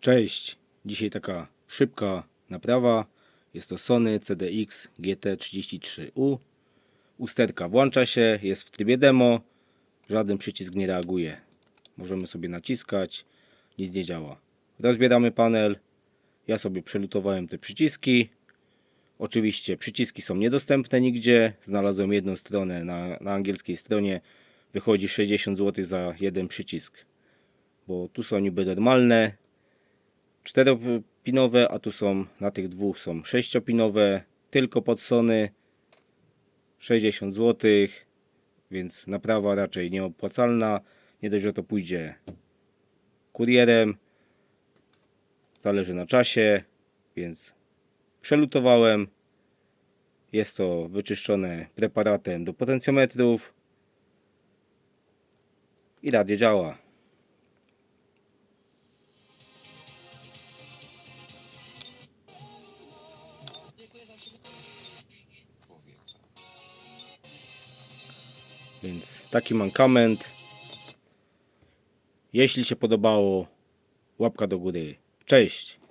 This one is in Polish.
Cześć, dzisiaj taka szybka naprawa. Jest to Sony CDX GT33U. Usterka włącza się, jest w trybie demo. Żaden przycisk nie reaguje. Możemy sobie naciskać, nic nie działa. Rozbieramy panel. Ja sobie przelutowałem te przyciski. Oczywiście przyciski są niedostępne nigdzie. Znalazłem jedną stronę na, na angielskiej stronie. Wychodzi 60 zł za jeden przycisk. Bo tu są niby normalne, czteropinowe, a tu są na tych dwóch są sześciopinowe, tylko pod Sony 60 zł, więc naprawa raczej nieopłacalna. Nie dość, że to pójdzie kurierem, zależy na czasie, więc przelutowałem. Jest to wyczyszczone preparatem do potencjometrów i radio działa. Więc taki mankament. Jeśli się podobało, łapka do góry. Cześć!